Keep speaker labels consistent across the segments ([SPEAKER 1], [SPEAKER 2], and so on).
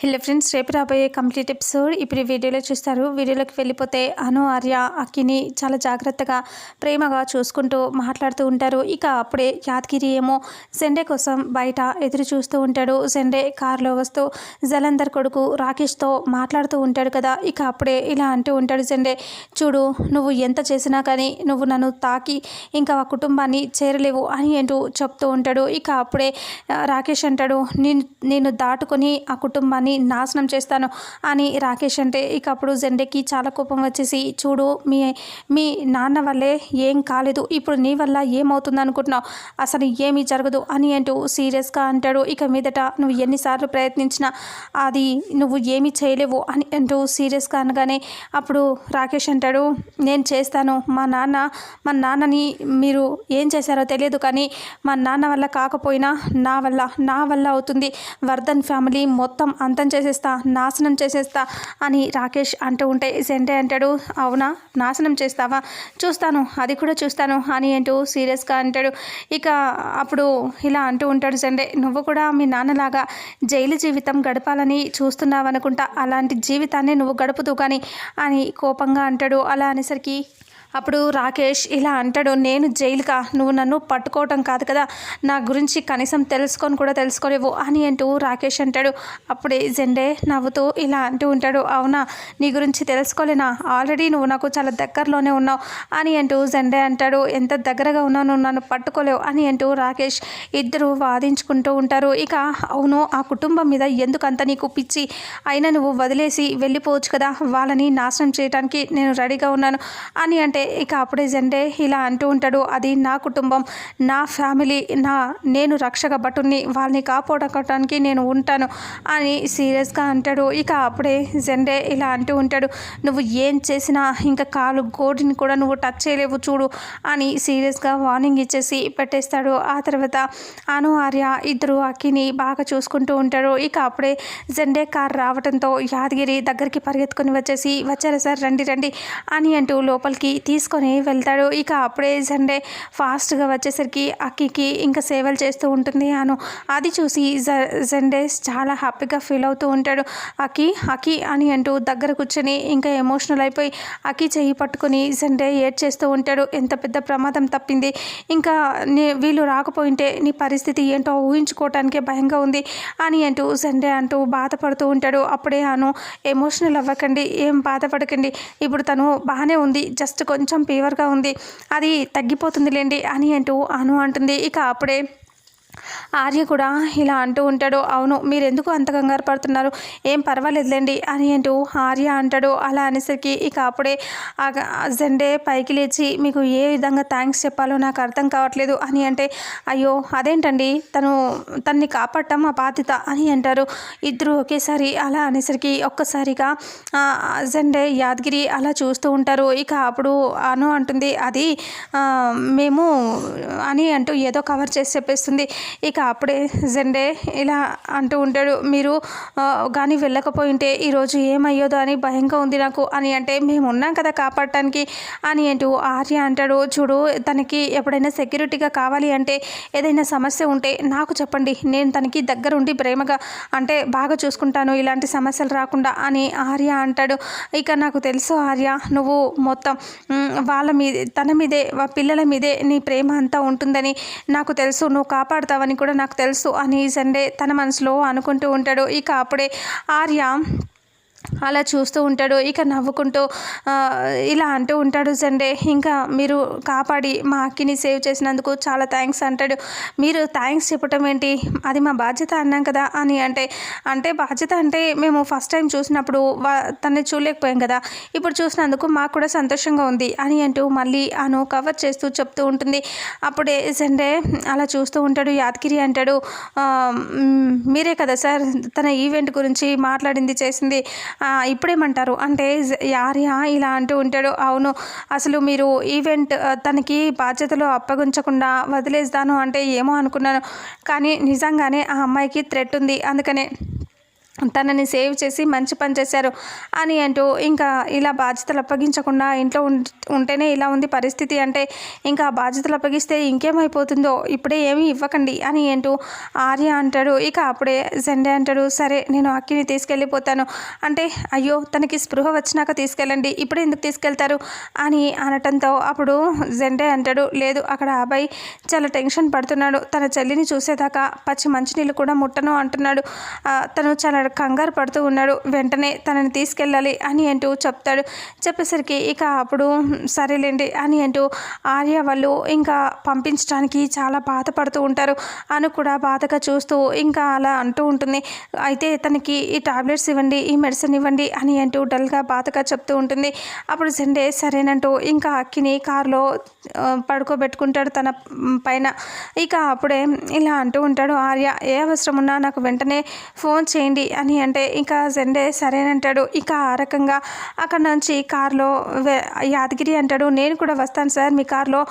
[SPEAKER 1] Hello friends రేపు రాబోయే complete episode ఇప్పుడు వీడియోలో చూస్తారు. వీడియోలోకి వెళ్ళిపోతే అను ఆర్య అక్కిని చాలా జాగ్రత్తగా ప్రేమగా చూసుకుంటూ మాట్లాడుతూ ఉంటారు. ఇక అప్పుడే యాదగిరి ఏమో సెండే కోసం బయట ఎదురు చూస్తూ ఉంటాడు. సెండే కారులో వస్తూ జలంధర్ కొడుకు రాకేష్తో మాట్లాడుతూ ఉంటాడు కదా. ఇక అప్పుడే ఇలా అంటూ ఉంటాడు సెండే చూడు నువ్వు ఎంత చేసినా కానీ నువ్వు నన్ను తాకి ఇంకా ఆ కుటుంబాన్ని చేరలేవు అని అంటూ చెప్తూ ఉంటాడు. ఇక అప్పుడే రాకేష్ అంటాడు నేను నేను దాటుకొని ఆ కుటుంబాన్ని నాశనం చేస్తాను అని రాకేష్ అంటే ఇక అప్పుడు జెండేకి చాలా కోపం వచ్చేసి చూడు మీ మీ నాన్న వల్లే ఏం కాలేదు. ఇప్పుడు నీ వల్ల ఏమవుతుంది అనుకుంటున్నావు అసలు ఏమీ జరగదు అని అంటూ సీరియస్గా అంటాడు. ఇక మీదట నువ్వు ఎన్నిసార్లు ప్రయత్నించినా అది నువ్వు ఏమీ చేయలేవు అని అంటూ సీరియస్గా అనగానే అప్పుడు రాకేష్ అంటాడు నేను చేస్తాను. మా నాన్న మా నాన్నని మీరు ఏం చేశారో తెలియదు కానీ మా నాన్న వల్ల కాకపోయినా నా వల్ల నా వల్ల అవుతుంది. వర్ధన్ ఫ్యామిలీ మొత్తం అంత చేసేస్తా నాశనం చేసేస్తా అని రాకేష్ అంటూ ఉంటే సెంటే అంటాడు అవునా? నాశనం చేస్తావా? చూస్తాను అది కూడా చూస్తాను అని అంటూ సీరియస్గా అంటాడు. ఇక అప్పుడు ఇలా అంటూ ఉంటాడు సెండే నువ్వు కూడా మీ నాన్నలాగా జైలు జీవితం గడపాలని చూస్తున్నావు అనుకుంటా అలాంటి జీవితాన్ని నువ్వు గడుపుతూ కానీ అని కోపంగా అంటాడు. అలా అనేసరికి అప్పుడు రాకేష్ ఇలా అంటాడు నేను జైలుకా? నువ్వు నన్ను పట్టుకోవటం కాదు కదా. నా గురించి కనీసం తెలుసుకొని కూడా తెలుసుకోలేవు అని అంటూ రాకేష్ అంటాడు. అప్పుడే జెండే నవ్వుతూ ఇలా అంటూ ఉంటాడు. అవునా? నీ గురించి తెలుసుకోలేనా? ఆల్రెడీ నువ్వు నాకు చాలా దగ్గరలోనే ఉన్నావు అని అంటూ జెండే అంటాడు. ఎంత దగ్గరగా ఉన్నావు నువ్వు నన్ను పట్టుకోలేవు అని అంటూ రాకేష్ ఇద్దరు వాదించుకుంటూ ఉంటారు. ఇక అవును ఆ కుటుంబం మీద ఎందుకంత నీకు పిచ్చి? అయినా నువ్వు వదిలేసి వెళ్ళిపోవచ్చు కదా. వాళ్ళని నాశనం చేయడానికి నేను రెడీగా ఉన్నాను అని అంటే ఇక అప్పుడే జెండే ఇలా అంటూ ఉంటాడు. అది నా కుటుంబం నా ఫ్యామిలీ నా నేను రక్షక భటుని వాళ్ళని కాపాడుకోవడానికి నేను ఉంటాను అని సీరియస్గా అంటాడు. ఇక అప్పుడే జెండే ఇలా అంటూ ఉంటాడు. నువ్వు ఏం చేసినా ఇంకా కాలు గోడిని కూడా నువ్వు టచ్ చేయలేవు చూడు అని సీరియస్గా వార్నింగ్ ఇచ్చేసి పెట్టేస్తాడు. ఆ తర్వాత అను ఆర్య ఇద్దరు అక్కిని బాగా చూసుకుంటూ ఉంటారు. ఇక అప్పుడే జెండే కార్ రావడంతో యాదగిరి దగ్గరికి పరిగెత్తుకొని వచ్చేసి వచ్చారా సార్? రండి రండి అని అంటూ లోపలికి తీసుకొని వెళ్తాడు. ఇక అప్పుడే సండే ఫాస్ట్గా వచ్చేసరికి అక్కికి ఇంకా సేవలు చేస్తూ ఉంటుంది అను. అది చూసి జ- చాలా హ్యాపీగా ఫీల్ అవుతూ ఉంటాడు. అకి అకి అని అంటూ దగ్గర కూర్చొని ఇంకా ఎమోషనల్ అయిపోయి అకి చెయ్యి పట్టుకొని జండే ఏడ్ చేస్తూ ఉంటాడు. ఎంత పెద్ద ప్రమాదం తప్పింది. ఇంకా నీ వీళ్ళు రాకపోయింటే నీ పరిస్థితి ఏంటో ఊహించుకోవటానికే భయంగా ఉంది అని అంటూ జండే అంటూ బాధపడుతూ ఉంటాడు. అప్పుడే అను ఎమోషనల్ అవ్వకండి ఏం బాధపడకండి. ఇప్పుడు తను బాగానే ఉంది. జస్ట్ కొంచెం కొంచెం ఫీవర్గా ఉంది. అది తగ్గిపోతుందిలేండి అని అంటూ అను అంటుంది. ఇక అప్పుడే ఆర్య కూడా ఇలా అంటూ ఉంటాడు అవును మీరు ఎందుకు అంత కంగారు పడుతున్నారు? ఏం పర్వాలేదులేండి అని అంటూ ఆర్య అంటాడు. అలా అనేసరికి ఇక అప్పుడే జెండే పైకి లేచి మీకు ఏ విధంగా థ్యాంక్స్ చెప్పాలో నాకు అర్థం కావట్లేదు అని అంటే అయ్యో అదేంటండి? తను తన్ని కాపాడటం మా బాధ్యత అని అంటారు. ఇద్దరు ఒకేసారి అలా అనేసరికి ఒక్కసారిగా జెండే యాదగిరి అలా చూస్తూ ఉంటారు. ఇక అప్పుడు అను అంటుంది అది మేము అని అంటూ ఏదో కవర్ చేసి చెప్పేస్తుంది. ఇక అప్పుడే జెండే ఇలా అంటూ ఉంటాడు. మీరు కానీ కానీ వెళ్ళకపోయింటే ఈరోజు ఏమయ్యోదో అని భయంగా ఉంది నాకు అని అంటే మేము ఉన్నాం కదా కాపాడటానికి అని అంటూ ఆర్య అంటాడు. చూడు తనకి ఎప్పుడైనా సెక్యూరిటీగా కావాలి అంటే ఏదైనా సమస్య ఉంటే నాకు చెప్పండి. నేను తనకి దగ్గరుండి ప్రేమగా అంటే బాగా చూసుకుంటాను ఇలాంటి సమస్యలు రాకుండా అని ఆర్య అంటాడు. ఇక నాకు తెలుసు ఆర్య నువ్వు మొత్తం వాళ్ళ మీద తన మీదే వా- పిల్లల మీదే నీ ప్రేమ అంతా ఉంటుందని నాకు తెలుసు. నువ్వు కాపాడుతావని అని కూడా నాకు తెలుసు. అని సండే తన మనసులో అనుకుంటూ ఉంటాడు. ఇక అప్పుడే ఆర్య అలా చూస్తూ ఉంటాడు. ఇక నవ్వుకుంటూ ఇలా అంటూ ఉంటాడు సండే ఇంకా మీరు కాపాడి మా అక్కిని సేవ్ చేసినందుకు చాలా థ్యాంక్స్ అంటాడు. మీరు థ్యాంక్స్ చెప్పటం ఏంటి? అది మా బాధ్యత అన్నాం కదా అని అంటే అంటే బాధ్యత అంటే మేము ఫస్ట్ టైం చూసినప్పుడు వా తనని చూడలేకపోయాం కదా. ఇప్పుడు చూసినందుకు మాకు కూడా సంతోషంగా ఉంది అని అంటూ మళ్ళీ అను కవర్ చేస్తూ చెప్తూ ఉంటుంది. అప్పుడే సండే అలా చూస్తూ ఉంటాడు. యాదగిరి అంటాడు మీరే కదా సార్ తన ఈవెంట్ గురించి మాట్లాడింది చేసింది. ఇప్పుడేమంటారు? అంటే జ- ఇలా అంటూ ఉంటాడు. అవును అసలు మీరు ఈవెంట్ తనకి బాధ్యతలు అప్పగించకుండా వదిలేస్తాను అంటే ఏమో అనుకున్నాను. కానీ నిజంగానే ఆ అమ్మాయికి థ్రెట్ ఉంది. అందుకనే తనని సేవ్ చేసి మంచి పని చేశారు అని అంటూ ఇంకా ఇలా బాధ్యతలు అప్పగించకుండా ఇంట్లో ఉంటేనే ఇలా ఉంది పరిస్థితి అంటే ఇంకా బాధ్యతలు అప్పగిస్తే ఇంకేమైపోతుందో ఇప్పుడే ఏమీ ఇవ్వకండి అని అంటూ ఆర్య అంటాడు. ఇక అప్పుడే జెండే అంటాడు. సరే నేను అక్కిని తీసుకెళ్ళిపోతాను. అంటే అయ్యో తనకి స్పృహ వచ్చినాక తీసుకెళ్ళండి. ఇప్పుడే ఎందుకు తీసుకెళ్తారు? అని అనటంతో అప్పుడు జెండే అంటాడు. లేదు అక్కడ అబ్బాయి చాలా టెన్షన్ పడుతున్నాడు. తన చెల్లిని చూసేదాకా పచ్చి మంచినీళ్ళు కూడా ముట్టను అంటున్నాడు. తను చాలా కంగారు పడుతూ ఉన్నాడు. వెంటనే తనని తీసుకెళ్ళాలి అని అంటూ చెప్తాడు. చెప్పేసరికి ఇక అప్పుడు సరేలేండి అని అంటూ ఆర్య వాళ్ళు ఇంకా పంపించడానికి చాలా బాధపడుతూ ఉంటారు. అను కూడా బాధగా చూస్తూ ఇంకా అలా అంటూ ఉంటుంది. అయితే తనకి ఈ టాబ్లెట్స్ ఇవ్వండి ఈ మెడిసిన్ ఇవ్వండి అని అంటూ డల్గా బాధగా చెప్తూ ఉంటుంది. అప్పుడు సండే సరేనంటూ ఇంకా అక్కిని కారులో పడుకోబెట్టుకుంటాడు తన పైన. ఇక అప్పుడే ఇలా అంటూ ఉంటాడు ఆర్య ఏ అవసరం ఉన్నా నాకు వెంటనే ఫోన్ చేయండి అని అంటే ఇంకా జెండే సరేనంటాడు. ఇక ఆ రకంగా అక్కడ నుంచి కారులో యాదగిరి అంటాడు నేను కూడా వస్తాను సార్ మీ కారులో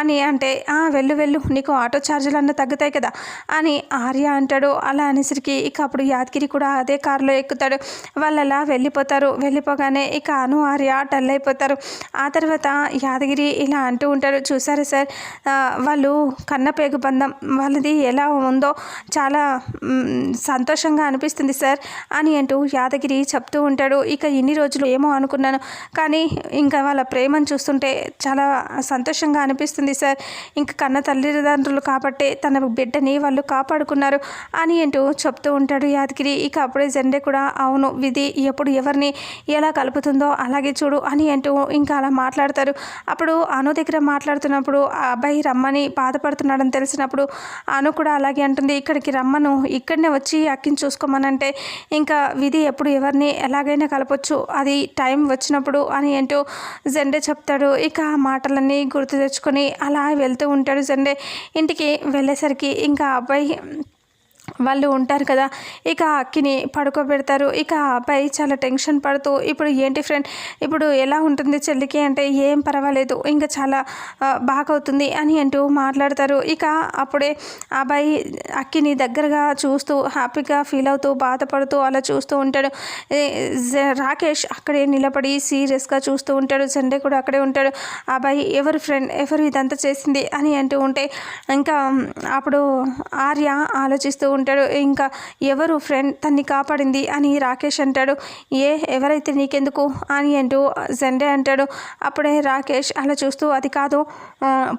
[SPEAKER 1] అని అంటే వెళ్ళు వెళ్ళు నీకు ఆటో ఛార్జీలు అన్న తగ్గుతాయి కదా అని ఆర్య అంటాడు. అలా అనేసరికి ఇక అప్పుడు యాదగిరి కూడా అదే కారులో ఎక్కుతాడు. వాళ్ళు అలా వెళ్ళిపోతారు. వెళ్ళిపోగానే ఇక అను ఆర్య డల్ అయిపోతారు. ఆ తర్వాత యాదగిరి ఇలా అంటూ ఉంటారు చూసారా సార్? వాళ్ళు కన్నపేగు బంధం వాళ్ళది ఎలా ఉందో చాలా సంతోషంగా అనిపిస్తుంది సార్. అని అంటూ యాదగిరి చెప్తూ ఉంటాడు. ఇక ఇన్ని రోజులు ఏమో అనుకున్నాను. కానీ ఇంకా వాళ్ళ ప్రేమను చూస్తుంటే చాలా సంతోషంగా అనిపిస్తుంది సార్. ఇంకా కన్న తల్లిదండ్రులు కాబట్టే తన బిడ్డని వాళ్ళు కాపాడుకున్నారు అని అంటూ చెప్తూ ఉంటాడు యాదగిరి. ఇక అప్పుడే జెండే కూడా అవును విధి ఎప్పుడు ఎవరిని ఎలా కలుపుతుందో అలాగే చూడు అని అంటూ ఇంకా అలా మాట్లాడతారు. అప్పుడు అను దగ్గర మాట్లాడుతున్నప్పుడు ఆ అబ్బాయి రమ్మని బాధపడుతున్నాడని తెలిసినప్పుడు అను కూడా అలాగే అంటుంది. ఇక్కడికి రమ్మను. ఇక్కడనే వచ్చి అక్కిని చూసుకోమనంటే ఇంకా విధి ఎప్పుడు ఎవరిని ఎలాగైనా కలపచ్చు. అది టైం వచ్చినప్పుడు అని ఏంటో జెండే చెప్తాడు. ఇక ఆ మాటలన్నీ గుర్తు తెచ్చుకొని అలా వెళ్తూ ఉంటాడు జెండే. ఇంటికి వెళ్ళేసరికి ఇంకా అబ్బాయి వాళ్ళు ఉంటారు కదా ఇక అక్కిని పడుకోబెడతారు. ఇక ఆ అబ్బాయి చాలా టెన్షన్ పడుతూ ఇప్పుడు ఏంటి ఫ్రెండ్? ఇప్పుడు ఎలా ఉంటుంది చెల్లికి? అంటే ఏం పర్వాలేదు ఇంకా చాలా బాగవుతుంది అని అంటూ మాట్లాడతారు. ఇక అప్పుడే అబ్బాయి అక్కిని దగ్గరగా చూస్తూ హ్యాపీగా ఫీల్ అవుతూ బాధపడుతూ అలా చూస్తూ ఉంటాడు. రాకేష్ అక్కడే నిలబడి సీరియస్గా చూస్తూ ఉంటాడు. సండే కూడా అక్కడే ఉంటాడు. అబ్బాయి ఎవరు ఫ్రెండ్? ఎవరు ఇదంతా చేసింది? అని అంటూ ఉంటే ఇంకా అప్పుడు ఆర్య ఆలోచిస్తూ ఉంటాడు అంటాడు ఇంకా ఎవరు ఫ్రెండ్ తన్ని కాపాడింది? అని రాకేష్ అంటాడు ఏ ఎవరైతే నీకెందుకు? అని అంటూ జెండే అంటాడు. అప్పుడే రాకేష్ అలా చూస్తూ అది కాదు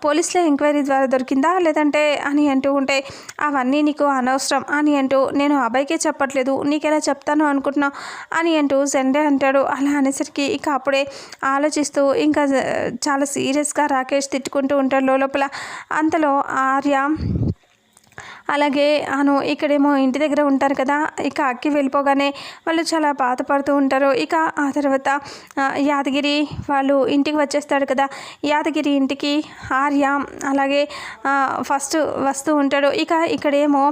[SPEAKER 1] పోలీసులే ఎంక్వైరీ ద్వారా దొరికిందా లేదంటే? అని అంటూ ఉంటే అవన్నీ నీకు అనవసరం అని అంటూ నేను అబ్బాయికే చెప్పట్లేదు నీకెలా చెప్తాను అనుకుంటున్నావు? అని అంటూ జెండే అంటాడు. అలా అనేసరికి ఇక అప్పుడే ఆలోచిస్తూ ఇంకా చాలా సీరియస్గా రాకేష్ తిట్టుకుంటూ ఉంటాడు లోపల. అంతలో ఆర్య అలాగే అను ఇక్కడేమో ఇంటి దగ్గర ఉంటారు కదా ఇక అక్కి వెళ్ళిపోగానే వాళ్ళు చాలా బాధపడుతూ ఉంటారు. ఇక ఆ తర్వాత యాదగిరి వాళ్ళు ఇంటికి వచ్చేస్తాడు కదా. యాదగిరి ఇంటికి ఆర్య అలాగే ఫస్ట్ వస్తూ ఉంటాడు. ఇక ఇక్కడేమో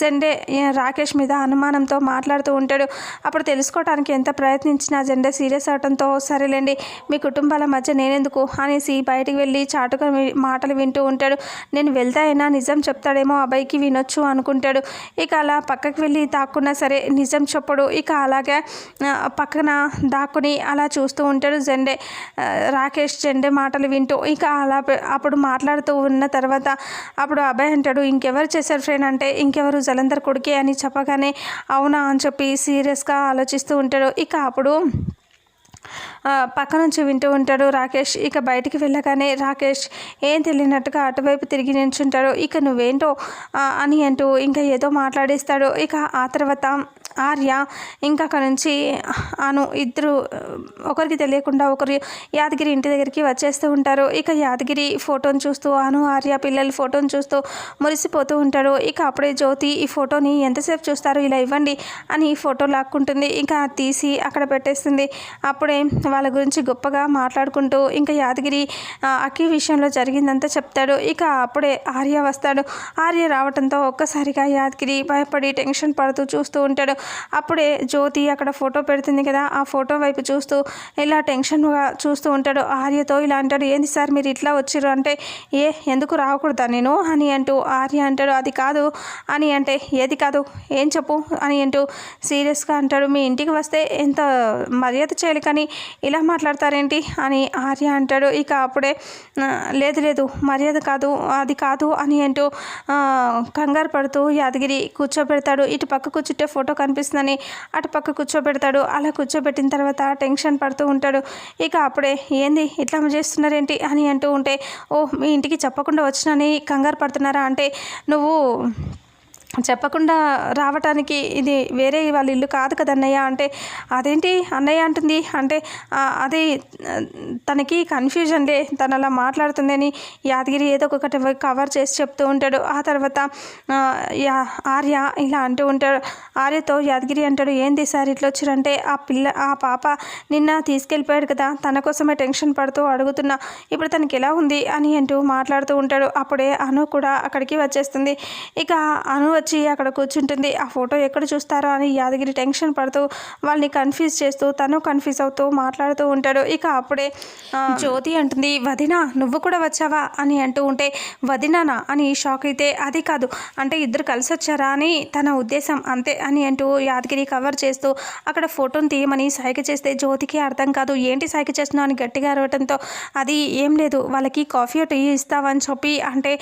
[SPEAKER 1] జెండే రాకేష్ మీద అనుమానంతో మాట్లాడుతూ ఉంటాడు. అప్పుడు తెలుసుకోవడానికి ఎంత ప్రయత్నించినా జెండే సీరియస్ అవడంతో సరేలేండి మీ కుటుంబాల మధ్య నేనెందుకు? అనేసి బయటికి వెళ్ళి చాటుగా మాటలు వింటూ ఉంటాడు. నేను వెళ్తా అయినా నిజం చెప్తాడేమో ఏమో అబ్బాయికి వినొచ్చు అనుకుంటాడు. ఇక అలా పక్కకి వెళ్ళి దాక్కున్నా సరే నిజం చెప్పడు. ఇక అలాగే పక్కన దాక్కుని అలా చూస్తూ ఉంటాడు జెండే. రాకేష్ జెండే మాటలు వింటూ ఇక అలా అప్పుడు మాట్లాడుతూ ఉన్న తర్వాత అప్పుడు అబ్బాయి అంటాడు ఇంకెవరు చేశారు ఫ్రెండ్ అంటే ఇంకెవరు జలంధర్ కొడుకే అని చెప్పగానే అవునా అని చెప్పి సీరియస్గా ఆలోచిస్తూ ఉంటాడు. ఇక అప్పుడు పక్క నుంచి వింటూ ఉంటాడు రాకేష్. ఇక బయటికి వెళ్ళగానే రాకేష్ ఏం తెలియనట్టుగా అటువైపు తిరిగి నించుంటాడు. ఇక నువ్వేంటో అని అంటూ ఇంకా ఏదో మాట్లాడేస్తాడు. ఇక ఆ తర్వాత ఆర్య ఇంకా అక్కడ నుంచి అను ఇద్దరు ఒకరికి తెలియకుండా ఒకరు యాదగిరి ఇంటి దగ్గరికి వచ్చేస్తూ ఉంటారు. ఇక యాదగిరి ఫోటోని చూస్తూ అను ఆర్య పిల్లల ఫోటోని చూస్తూ మురిసిపోతూ ఉంటాడు ఇక అప్పుడే జ్యోతి ఈ ఫోటోని ఎంతసేపు చూస్తారు ఇలా ఇవ్వండి అని ఈ ఫోటో లాక్కుంటుంది. ఇంకా తీసి అక్కడ పెట్టేస్తుంది. అప్పుడే వాళ్ళ గురించి గొప్పగా మాట్లాడుకుంటూ ఇంకా యాదగిరి అక్కి విషయంలో జరిగిందంతా చెప్తాడు. ఇక అప్పుడే ఆర్య వస్తాడు. ఆర్య రావడంతో ఒక్కసారిగా యాదగిరి భయపడి టెన్షన్ పడుతూ చూస్తూ ఉంటాడు. అప్పుడే జ్యోతి అక్కడ ఫోటో పెడుతుంది కదా. ఆ ఫోటో వైపు చూస్తూ ఇలా టెన్షన్గా చూస్తూ ఉంటాడు. ఆర్యతో ఇలా అంటాడు ఏంది సార్ మీరు ఇట్లా వచ్చారు అంటే ఏ ఎందుకు రాకూడదా నేను? అని అంటూ ఆర్య అంటాడు అది కాదు. అని అంటే ఏది కాదు ఏం చెప్పు? అని అంటూ సీరియస్గా అంటాడు మీ ఇంటికి వస్తే ఎంత మర్యాద చేయాలి కానీ ఇలా మాట్లాడతారేంటి? అని ఆర్య అంటాడు ఇక అప్పుడే లేదు లేదు మర్యాద కాదు అది కాదు అని అంటూ కంగారు పడుతూ యాదగిరి కూర్చోబెడతాడు. ఇటు పక్క కూర్చుంటే ఫోటో కనిపిస్తుందని అటు పక్క కూర్చోబెడతాడు. అలా కూర్చోబెట్టిన తర్వాత టెన్షన్ పడుతూ ఉంటాడు. ఇక అప్పుడే ఏంది ఇట్లా చేస్తున్నారేంటి? అని అంటూ ఉంటే ఓ మీ ఇంటికి చెప్పకుండా వచ్చినని కంగారు పడుతున్నారా? అంటే నువ్వు చెప్పకుండా రావటానికి ఇది వేరే వాళ్ళ ఇల్లు కాదు కదా అన్నయ్య. అంటే అదేంటి అన్నయ్య అంటుంది? అంటే అది తనకి కన్ఫ్యూజన్లే తను అలా మాట్లాడుతుందని యాదగిరి ఏదో ఒకటి కవర్ చేసి చెప్తూ ఉంటాడు. ఆ తర్వాత యా ఆర్య ఇలా అంటూ ఉంటాడు. ఆర్యతో యాదగిరి అంటాడు ఏంది సార్ ఇట్లా వచ్చారంటే ఆ పిల్ల ఆ పాప నిన్న తీసుకెళ్ళిపోయాడు కదా. తన కోసమే టెన్షన్ పడుతూ అడుగుతున్నా. ఇప్పుడు తనకి ఎలా ఉంది? అని అంటూ మాట్లాడుతూ ఉంటాడు. అప్పుడే అను కూడా అక్కడికి వచ్చేస్తుంది. ఇక అను వచ్చి అక్కడ కూర్చుంటుంది. ఆ ఫోటో ఎక్కడ చూస్తారో అని యాదగిరి టెన్షన్ పడుతూ వాళ్ళని కన్ఫ్యూజ్ చేస్తూ తను కన్ఫ్యూజ్ అవుతూ మాట్లాడుతూ ఉంటాడు. ఇక అప్పుడే జ్యోతి అంటుంది వదినా నువ్వు కూడా వచ్చావా? అని అంటూ ఉంటే వదినానా? అని షాక్ అయితే అది కాదు. అంటే ఇద్దరు కలిసి వచ్చారా? అని తన ఉద్దేశం అంతే అని అంటూ యాదగిరి కవర్ చేస్తూ అక్కడ ఫోటోని తీయమని సైగ చేస్తే జ్యోతికి అర్థం కాదు. ఏంటి సైగ చేస్తున్నావు? అని గట్టిగా అరవటంతో అది ఏం లేదు. వాళ్ళకి కాఫీ టీ ఇస్తావని చెప్పి అంటే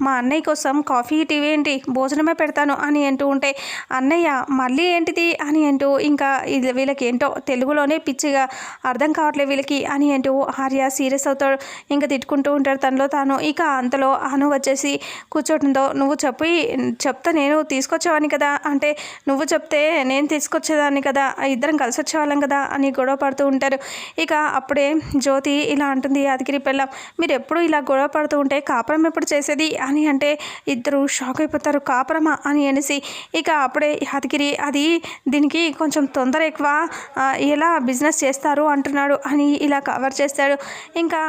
[SPEAKER 1] మా అన్నయ్య కోసం కాఫీ టీ ఏంటి? భోజనం భోజనమే పెడతాను అని అంటూ ఉంటే అన్నయ్య మళ్ళీ ఏంటిది? అని అంటూ ఇంకా ఇది వీళ్ళకి ఏంటో తెలుగులోనే పిచ్చిగా అర్థం కావట్లేదు వీళ్ళకి అని అంటూ ఆర్య సీరియస్ అవుతాడు ఇంకా తిట్టుకుంటూ ఉంటాడు తనలో తాను. ఇక అంతలో అను వచ్చేసి కూర్చోటంతో నువ్వు చెప్పి చెప్తా నేను తీసుకొచ్చేవాని కదా? అంటే నువ్వు చెప్తే నేను తీసుకొచ్చేదాన్ని కదా? ఇద్దరం కలిసి వచ్చేవాళ్ళం కదా? అని గొడవ పడుతూ ఉంటారు. ఇక అప్పుడే జ్యోతి ఇలా అంటుంది యాదగిరి పెళ్ళం మీరు ఎప్పుడు ఇలా గొడవ పడుతూ ఉంటే కాపురం ఎప్పుడు చేసేది? అని అంటే ఇద్దరు షాక్ అయిపోతారు. కాపురమా అని అనేసి ఇక అప్పుడే యాదగిరి అది దీనికి కొంచెం తొందర ఎక్కువ ఇలా ఎలా బిజినెస్ చేస్తారు అంటున్నాడు అని ఇలా కవర్ చేస్తాడు. ఇంకా